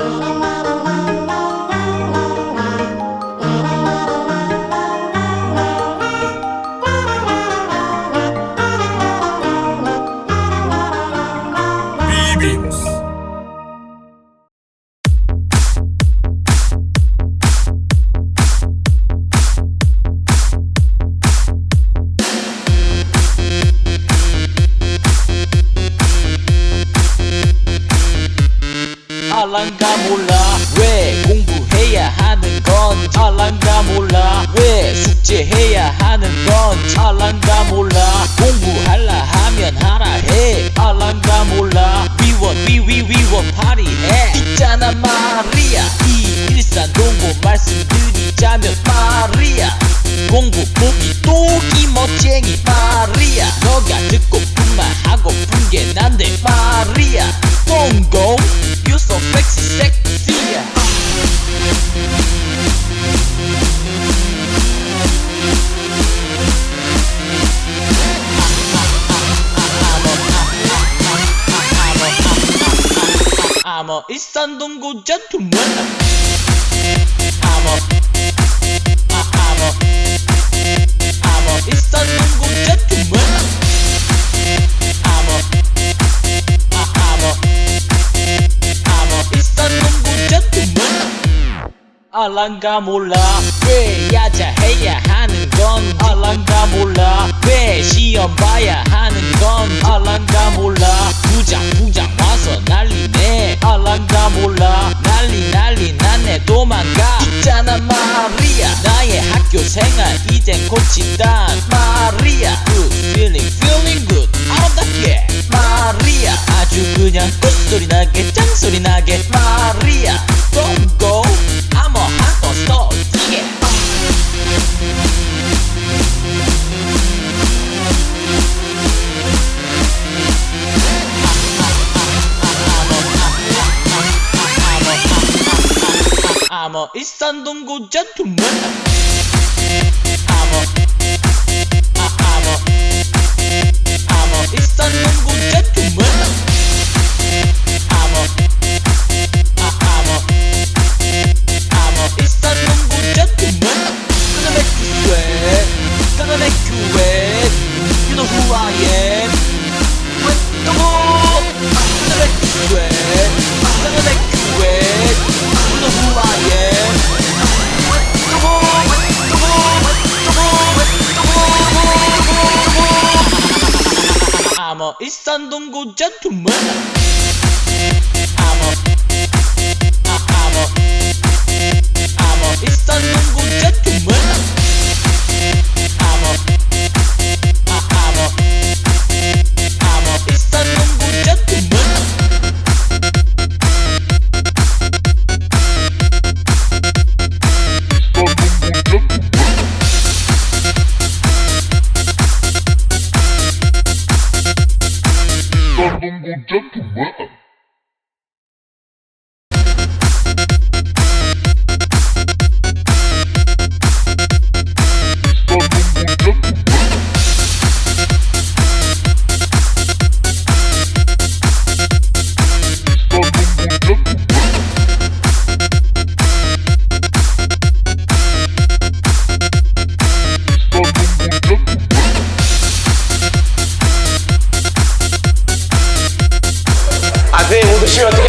Oh. 알랑가 몰라. 왜 공부해야 하는 건 알랑가 몰라. 왜 숙제해야 하는 건 알랑가 몰라. 공부할라 하면 하라 해. 알랑가 몰라. 위원 위위 위원 파리해. 있잖아 말이야 이 일산 동고 말씀드리자면 말이야 공부 보기 또기 멋쟁이 I'm a 일산 동고 gentleman I'm a I'm a I'm a 일산 동고 gentleman I'm a I'm a I'm a 일산 동고 gentleman 알랑가 몰라 왜 야자해야 하는 건 알랑가 몰라 왜 시험 봐야 하는 건 알랑가 몰라 생활 이젠 고친단 말이야 Good feeling feeling good 아름답게 말이야 아주 그냥 꽃소리 나게 짱소리 나게 말이야 Don't go I'm a hot star yeah I'm a 일산 동고 gentleman I'm a 일산 동고 gentleman un gentleman sure to get.